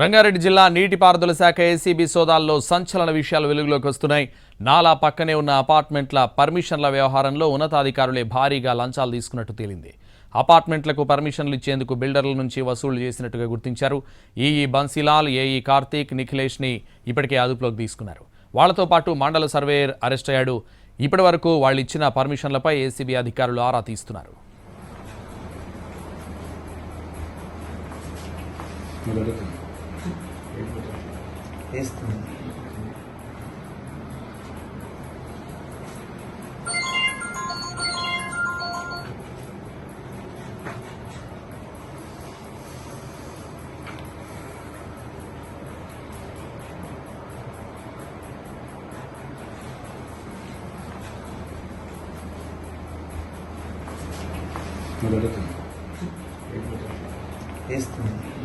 రంగారెడ్డి జిల్లా నీటిపారుదల శాఖ ఏసీబీ సోదాల్లో సంచలన విషయాలు వెలుగులోకి వస్తున్నాయి. నాలా పక్కనే ఉన్న అపార్ట్మెంట్ల పర్మిషన్ల వ్యవహారంలో ఉన్నతాధికారులే భారీగా లంచాలు తీసుకున్నట్టు తేలింది. అపార్ట్మెంట్లకు పర్మిషన్లు ఇచ్చేందుకు బిల్డర్ల నుంచి వసూలు చేసినట్టుగా గుర్తించారు. ఈఈ బన్సీలాల్ ఏఈ కార్తీక్ నిఖిలేష్ని ఇప్పటికే అదుపులోకి తీసుకున్నారు. వాళ్ళతో పాటు మండల సర్వేయర్ అరెస్ట్ అయ్యాడు. ఇప్పటి వరకు వాళ్ళు ఇచ్చిన పర్మిషన్లపై ఏసీబీ అధికారులు ఆరా తీస్తున్నారు. Esto. Esto.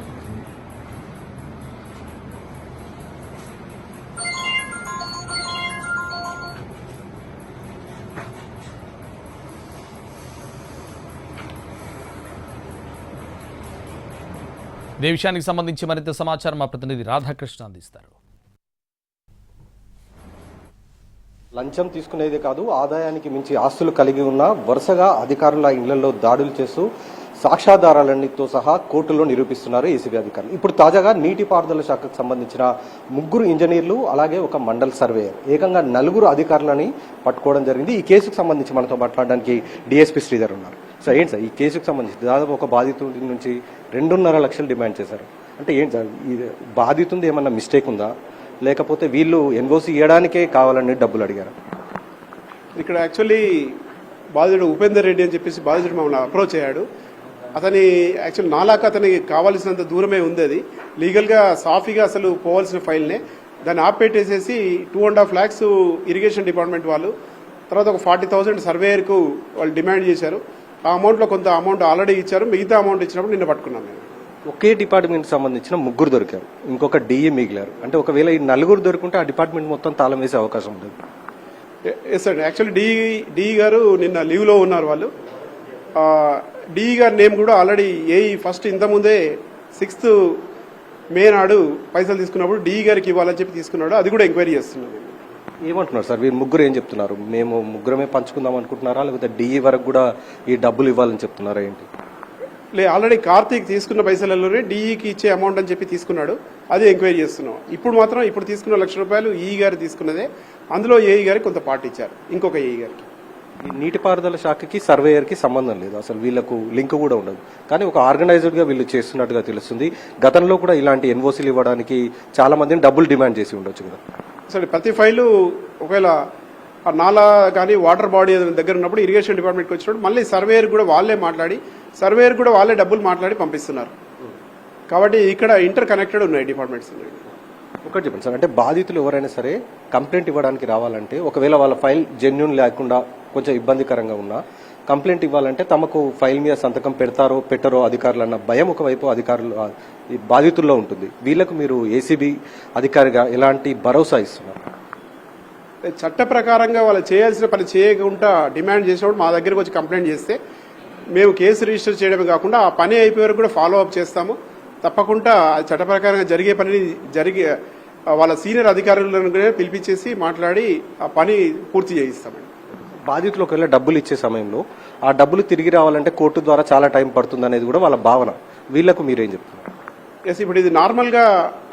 ఇదే విషయానికి సంబంధించి మరింత సమాచారం మా ప్రతినిధి రాధాకృష్ణ అందిస్తారు. లంచం తీసుకునేదే కాదు ఆదాయానికి మించి ఆస్తులు కలిగి ఉన్న వరుసగా అధికారుల ఇళ్ళలో దాడులు చేస్తూ సాక్ష్యాధారాలన్నిటితో సహా కోర్టులో నిరూపిస్తున్నారు ఏసీబీ అధికారులు. ఇప్పుడు తాజాగా నీటిపారుదల శాఖకు సంబంధించిన ముగ్గురు ఇంజనీర్లు అలాగే ఒక మండల్ సర్వేయర్. ఏకంగా నలుగురు అధికారులని పట్టుకోవడం జరిగింది. ఈ కేసుకు సంబంధించి మనతో మాట్లాడడానికి డిఎస్పీ శ్రీధర్ ఉన్నారు. సార్ ఏంటి సార్? ఈ కేసుకు సంబంధించి దాదాపు ఒక బాధితుడి నుంచి రెండున్నర లక్షలు డిమాండ్ చేశారు. అంటే ఏంటి సార్ ఇది బాధితుంది ఏమన్నా మిస్టేక్ ఉందా? లేకపోతే వీళ్ళు ఎన్ఓసి ఇవ్వడానికే కావాలని డబ్బులు అడిగారు? ఇక్కడ యాక్చువల్లీ బాధితుడు ఉపేందర్ రెడ్డి అని చెప్పేసి బాధితుడు మమ్మల్ని అప్రోచ్ అయ్యాడు. అతని యాక్చువల్ నాలాక అతనికి కావాల్సినంత దూరమే ఉంది అది. లీగల్గా సాఫీగా అసలు పోవాల్సిన ఫైల్నే. దాన్ని ఆపెట్టేసేసి two and half lakhs irrigation department వాళ్ళు తర్వాత ఒక ఫార్టీ థౌసండ్ సర్వేయర్కు వాళ్ళు డిమాండ్ చేశారు. ఆ అమౌంట్లో కొంత అమౌంట్ ఆల్రెడీ ఇచ్చారు మిగతా అమౌంట్ ఇచ్చినప్పుడు నిన్న పట్టుకున్నాం మేము ఒకే డిపార్ట్మెంట్ సంబంధించిన ముగ్గురు దొరికారు. ఇంకొక డిఈ మిగిలారు. అంటే ఒకవేళ ఈ నలుగురు దొరుకుంటే ఆ డిపార్ట్మెంట్ మొత్తం తాళం వేసే అవకాశం ఉంటుంది. ఎస్ అండి యాక్చువల్లీ డి డిఈ గారు నిన్న లీవ్లో ఉన్నారు వాళ్ళు. డిఈ గారి నేమ్ కూడా ఆల్రెడీ ఏఈ ఫస్ట్ ఇంతకుముందే సిక్స్త్ మే నాడు పైసలు తీసుకున్నప్పుడు డిఈ గారికి ఇవ్వాలని చెప్పి తీసుకున్నాడు. అది కూడా ఎంక్వైరీ చేస్తున్నాం మేము. ఏమంటున్నారు సార్? వీరు ముగ్గురు ఏం చెప్తున్నారు? మేము ముగ్గురమే పంచుకుందాం అనుకుంటున్నారా? లేకపోతే డిఈ వరకు కూడా ఈ డబ్బులు ఇవ్వాలని చెప్తున్నారా ఏంటి? లే ఆల్రెడీ కార్తీక్ తీసుకున్న పైసలలోనే డిఈకి ఇచ్చే అమౌంట్ అని చెప్పి తీసుకున్నాడు. అది ఎంక్వైరీ చేస్తున్నాం. ఇప్పుడు మాత్రం ఇప్పుడు తీసుకున్న లక్ష రూపాయలు ఈ గారు తీసుకున్నదే. అందులో ఏఈ గారికి కొంత పార్ట్ ఇచ్చారు. ఇంకొక ఏఈ గారికి. నీటిపారుదల శాఖకి సర్వేయర్కి సంబంధం లేదు. అసలు వీళ్ళకు లింక్ కూడా ఉండదు. కానీ ఒక ఆర్గనైజ్డ్గా వీళ్ళు చేస్తున్నట్టుగా తెలుస్తుంది. గతంలో కూడా ఇలాంటి ఎన్ఓసీలు ఇవ్వడానికి చాలా మందిని డబ్బులు డిమాండ్ చేసి ఉండొచ్చు కదా. సరే ప్రతి ఫైలు ఒకవేళ ఆ నాలా కానీ వాటర్ బాడీ ఏదైనా దగ్గర ఉన్నప్పుడు ఇరిగేషన్ డిపార్ట్మెంట్కి వచ్చినప్పుడు మళ్ళీ సర్వేయర్ కూడా వాళ్ళే మాట్లాడి సర్వేయర్ కూడా వాళ్ళే డబ్బులు మాట్లాడి పంపిస్తున్నారు. కాబట్టి ఇక్కడ ఇంటర్ కనెక్టెడ్ ఉన్నాయి డిపార్ట్మెంట్స్ ఉన్నాయి ఒకటి చెప్పండి సార్ అంటే బాధితులు ఎవరైనా సరే కంప్లైంట్ ఇవ్వడానికి రావాలంటే ఒకవేళ వాళ్ళ ఫైల్ జెన్యున్ లేకుండా కొంచెం ఇబ్బందికరంగా ఉన్నా కంప్లైంట్ ఇవ్వాలంటే తమకు ఫైల్ మీద సంతకం పెడతారో పెట్టరో అధికారులు అన్న భయం ఒకవైపు అధికారులు బాధితుల్లో ఉంటుంది. వీళ్ళకు మీరు ఏసీబీ అధికారిగా ఎలాంటి భరోసా ఇస్తున్నారు? చట్ట ప్రకారంగా వాళ్ళు చేయాల్సిన పని చేయకుండా డిమాండ్ చేసినప్పుడు మా దగ్గరకు వచ్చి కంప్లైంట్ చేస్తే మేము కేసు రిజిస్టర్ చేయడమే కాకుండా ఆ పని అయిపోయే వరకు కూడా ఫాలో అప్ చేస్తాము. తప్పకుండా చట్ట ప్రకారంగా జరిగే పనిని జరిగే వాళ్ళ సీనియర్ అధికారులను కూడా పిలిపించేసి మాట్లాడి ఆ పని పూర్తి చేయిస్తామండి. బాధితులు ఒకవేళ డబ్బులు ఇచ్చే సమయంలో ఆ డబ్బులు తిరిగి రావాలంటే కోర్టు ద్వారా చాలా టైం పడుతుంది అనేది కూడా వాళ్ళ భావన. వీళ్ళకు మీరేం చెప్తున్నారు? ఎస్ ఇప్పుడు ఇది నార్మల్గా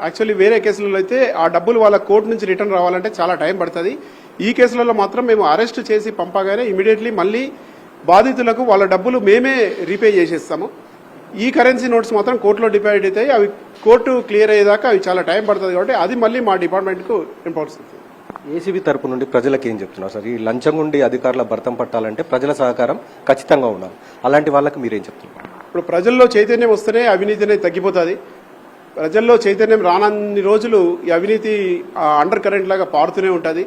యాక్చువల్లీ వేరే కేసులలో అయితే ఆ డబ్బులు వాళ్ళ కోర్టు నుంచి రిటర్న్ రావాలంటే చాలా టైం పడుతుంది. ఈ కేసులలో మాత్రం మేము అరెస్ట్ చేసి పంపగానే ఇమీడియట్లీ మళ్ళీ బాధితులకు వాళ్ళ డబ్బులు మేమే రీపే చేసేస్తాము. ఈ కరెన్సీ నోట్స్ మాత్రం కోర్టులో డిపాజిట్ అవుతాయి. అవి కోర్టు క్లియర్ అయ్యేదాకా అవి చాలా టైం పడుతుంది కాబట్టి అది మళ్ళీ మా డిపార్ట్మెంట్కు ఇంపార్టెన్స్ ఏసీబీ తరపు నుండి ప్రజలకు ఏం చెప్తున్నారు సార్? ఈ లంచం ఉండి అధికారుల భర్తం పట్టాలంటే ప్రజల సహకారం ఖచ్చితంగా ఉండాలి. అలాంటి వాళ్ళకి మీరేం చెప్తున్నారు? ఇప్పుడు ప్రజల్లో చైతన్యం వస్తేనే అవినీతి అనేది తగ్గిపోతుంది. ప్రజల్లో చైతన్యం రానన్ని రోజులు ఈ అవినీతి ఆ, అండర్ కరెంట్ లాగా పారుతూనే ఉంటుంది.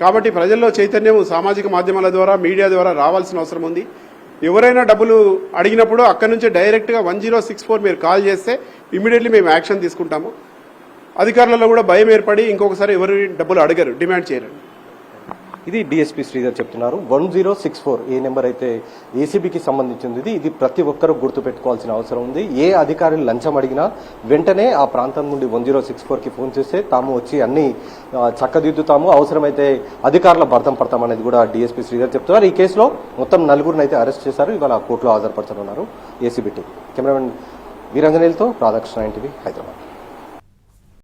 కాబట్టి ప్రజల్లో చైతన్యం సామాజిక మాధ్యమాల ద్వారా మీడియా ద్వారా రావాల్సిన అవసరం ఉంది. ఎవరైనా డబ్బులు అడిగినప్పుడు అక్కడి నుంచే డైరెక్ట్గా వన్ జీరో సిక్స్ ఫోర్ మీరు కాల్ చేస్తే ఇమీడియట్లీ మేము యాక్షన్ తీసుకుంటాము. అధికారులలో కూడా భయం ఏర్పడి ఇంకొకసారి ఎవరు డబ్బులు అడగరు డిమాండ్ చేయరు. ఇది డిఎస్పీ శ్రీధర్ చెప్తున్నారు. వన్ జీరో సిక్స్ ఫోర్ ఏ నెంబర్ అయితే ఏసీబీకి సంబంధించింది. ఇది ఇది ప్రతి ఒక్కరూ గుర్తు పెట్టుకోవాల్సిన అవసరం ఉంది. ఏ అధికారులు లంచం అడిగినా వెంటనే ఆ ప్రాంతం నుండి వన్ జీరో సిక్స్ ఫోర్కి ఫోన్ చేస్తే తాము వచ్చి అన్ని చక్కదిద్దుతాము. అవసరమైతే అధికారుల భర్తం పడతామనేది కూడా డిఎస్పీ శ్రీధర్ చెప్తున్నారు. ఈ కేసులో మొత్తం నలుగురిని అయితే అరెస్ట్ చేశారు. ఇవాళ కోర్టులో హాజరుపరచనున్నారు ఏసీబీ టీం. కెమెరామెన్ వీరంజనేలతో రాధాకృష్ణ ఎన్టీవీ హైదరాబాద్.